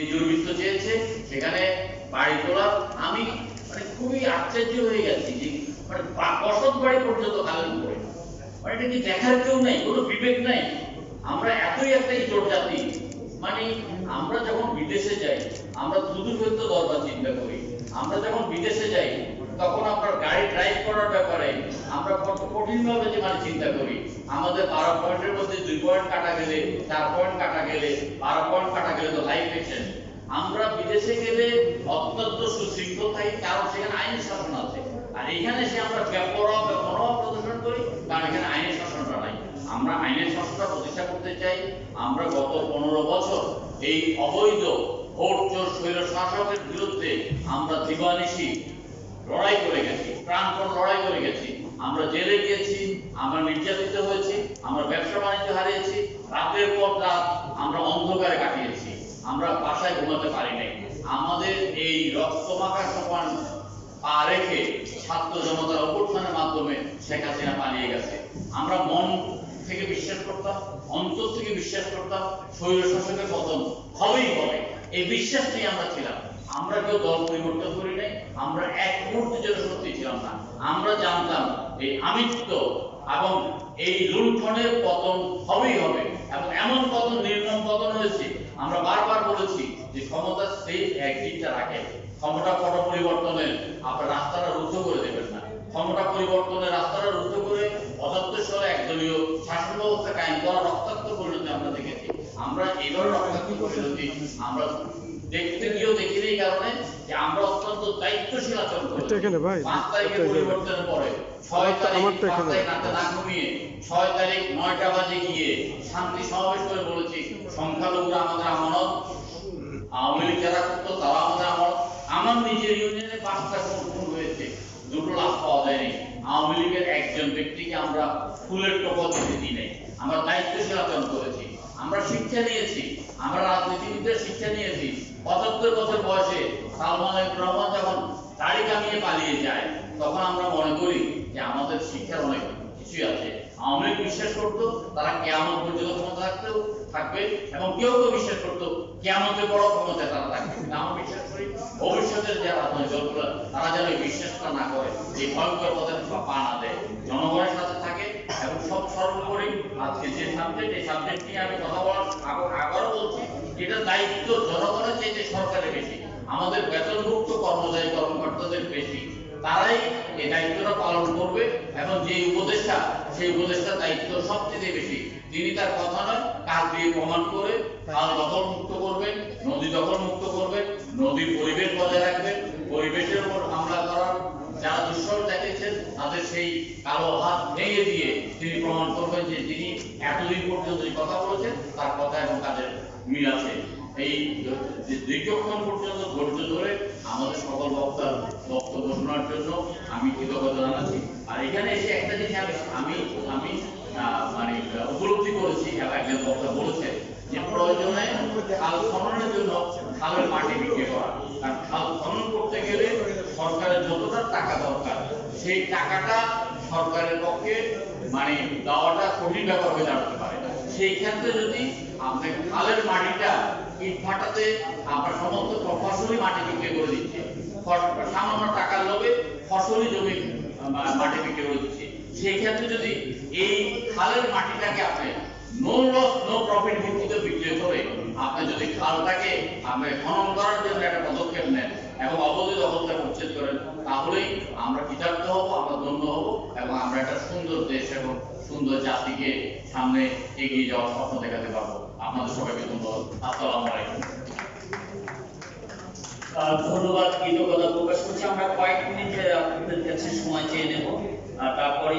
যে দুর্বৃত্ত চেয়েছে, সেখানে বাড়ি তোলা আমি মানে খুবই আশ্চর্য হয়ে গেছি যে মানে বসত বাড়ি পর্যন্ত খালের উপরে। মানে এটা কি দেখার কেউ নেই, কোনো বিবেক নাই। আমরা এতই একটা ইজোট জাতি। মানে আমরা যখন বিদেশে যাই, আমরা শুধু হয়তো দরবার চিন্তা করি। আমরা যখন বিদেশে যাই, তখন আমরা গাড়ি ড্রাইভ করার ব্যাপারে আমরা কত কঠিন ভাবে যে মানে চিন্তা করি। আমাদের বারো পয়েন্টের মধ্যে দুই পয়েন্ট কাটা গেলে, চার পয়েন্ট কাটা গেলে, বারো পয়েন্ট কাটা গেলে তো লাইফ এক্সেন আমরা বিদেশে গেলে অত্যন্ত সুশৃঙ্খল থাকি, কারণ সেখানে আইন শাসন আছে। আর এখানে সে আমরা ব্যাপরোয়া ব্যাপরোয়া প্রদর্শন করি, কারণ এখানে আইনের শাসনটা নাই। আমরা আইনের শাসনটা প্রতিষ্ঠা করতে চাই। আমরা গত পনেরো বছর এই অবৈধ ভোট চোর স্বৈর শাসকের বিরুদ্ধে আমরা দিবানিশি লড়াই করে গেছি, প্রাণপণ লড়াই করে গেছি। আমরা জেলে গিয়েছি, আমরা নির্যাতিত হয়েছি, আমরা ব্যবসা বাণিজ্য হারিয়েছি, রাতের পর রাত আমরা অন্ধকারে কাটিয়েছি, আমরা বাসায় ঘুমাতে পারি নাই। আমাদের এই রক্তমাখা সমান পা রেখে ছাত্র জনতার অভ্যুত্থানের মাধ্যমে শেখ হাসিনা পালিয়ে গেছে। আমরা মন থেকে বিশ্বাস করতাম, অন্তর থেকে বিশ্বাস করতাম শৈল শাসকের পতন হবেই হবে। এই বিশ্বাস নিয়ে আমরা ছিলাম। আমরা কেউ দল পরিবর্তন করি নাই, আমরা এক মুহূর্তের জন্য সত্যি ছিলাম না। আমরা জানতাম এই আমিত্ব এবং এই লুণ্ঠনের পতন হবেই হবে এবং এমন পতন, নির্মম পতন হয়েছে। আমরা বারবার বলেছি যে ক্ষমতা সেই একদিকটা রাখে। ক্ষমতা পট পরিবর্তনের আপনার রাস্তাটা রুদ্ধ করে দেবেন না। ক্ষমতা পরিবর্তনের রাস্তাটা রুদ্ধ করে অদত্তস্বরে একদলীয় শাসন ব্যবস্থা কায়েম করা রক্তাক্ত পরিণতি আমরা দেখেছি। আমরা এবার রক্তাক্ত পরিণতি আমরা দেখতে গিয়েও দেখিনি এই কারণে যে আমরা অত্যন্ত দায়িত্বশীল আচরণ করেছি এটা এখানে ভাই, পাঁচ তারিখে পরিবর্তনের পরে ছয় তারিখ পাঁচ তারিখ না ঘুমিয়ে ছয় তারিখ নয়টা বাজে গিয়ে শান্তি সমাবেশ করে বলেছি সংখ্যালঘুরা আমাদের আমানত আওয়ামী লীগ যারা করতো তারা আমাদের আমানত। আমার নিজের ইউনিয়নে পাঁচটা খুন হয়েছে দুটো লাশ পাওয়া যায়নি। আওয়ামী লীগের একজন ব্যক্তিকে আমরা ফুলের টোপা দিতে দিই নাই। আমরা দায়িত্বশীল আচরণ করেছি আমরা শিক্ষা নিয়েছি, আমরা রাজনীতিবিদদের শিক্ষা নিয়েছি। পঁচাত্তর বছর বয়সে সালমান রহমান যখন দাড়ি কামিয়ে পালিয়ে যায়, তখন আমরা মনে করি যে আমাদের শিক্ষার অনেক কিছুই আছে। আওয়ামী বিশ্বাস করতো, তারা কেমন পর্যন্ত ক্ষমতা থাকতেও থাকবে এবং কেউ কেউ বিশ্বাস করতো কেমতের বড় ক্ষমতায় তারা থাকবে। আমরা বিশ্বাস করি, ভবিষ্যতের যারা রাজনৈতিক দলগুলো, তারা যেন বিশ্বাসটা না করে এই ভয়ঙ্কর পথে পা না দেয়, জনগণের সাথে থাকে সব সর্বোপরি আজকে যে সাবজেক্ট এই সাবজেক্ট নিয়ে আমি কথা বলার আবারও বলছি এটা দায়িত্ব জনগণের চেয়ে সরকারের বেশি। আমাদের বেতনভুক্ত কর্মচারী কর্মকর্তাদের বেশি। তারাই এই দায়িত্বটা পালন করবে এবং যে উপদেষ্টা, সেই উপদেষ্টার দায়িত্ব সবচেয়ে বেশি। তিনি তার কথা নয় কাজ দিয়ে প্রমাণ করে খাল দখল মুক্ত করবেন, নদী দখল মুক্ত করবেন, নদীর পরিবেশ বজায় রাখবেন, পরিবেশের উপর হামলা করার যারা দুঃসহ দেখেছেন তাদের সেই কালো হাত ভেঙে দিয়ে তিনি প্রমাণ করবেন যে তিনি এতদিন পর্যন্ত যে কথা বলেছেন, তার কথা এবং তাদের মিল আছে। এই দীর্ঘক্ষণ পর্যন্ত ধৈর্য ধরে আমাদের সকল বক্তার বক্তব্য শোনার জন্য আমি কৃতজ্ঞতা জানাচ্ছি। আর এখানে এসে একটা জিনিস আমি আমি মানে উপলব্ধি করেছি এবং একজন বক্তা যে প্রয়োজনে খাল খননের জন্য খালের মাটি বিক্রি করা। কারণ খাল খনন করতে গেলে সরকারের যতটা টাকা দরকার, সেই টাকাটা সরকারের পক্ষে মানে দেওয়াটা কঠিন ব্যাপার হয়ে দাঁড়াতে পারে। সেই ক্ষেত্রে যদি আপনি খালের মাটিটা ইট ভাটাতে আপনার সমস্ত ফসলি মাটি বিক্রি করে দিচ্ছে সামান্য টাকার লোভে ফসলি জমি মাটি বিক্রি করে দিচ্ছে সেই ক্ষেত্রে যদি এই খালের মাটিটাকে আপনি নো লস নো প্রফিট ভিত্তিতে বিক্রি করে আপনি যদি খালটাকে আপনি খনন করার জন্য একটা পদক্ষেপ নেন এবং অবৈধ দখলটা উচ্ছেদ করেন, তাহলেই আমরা কৃতার্থ হব, আমরা ধন্য হব এবং আমরা একটা সুন্দর দেশ এবং সুন্দর জাতিকে সামনে এগিয়ে যাওয়ার স্বপ্ন দেখাতে পারব। আপনাদের সবাইকে ধন্যবাদ। আসসালামু আলাইকুম। ধন্যবাদ, কৃতজ্ঞতা প্রকাশ করছি। আমরা কয়েক মিনিট আপনাদের কাছে সময় চেয়ে নেব। তারপরে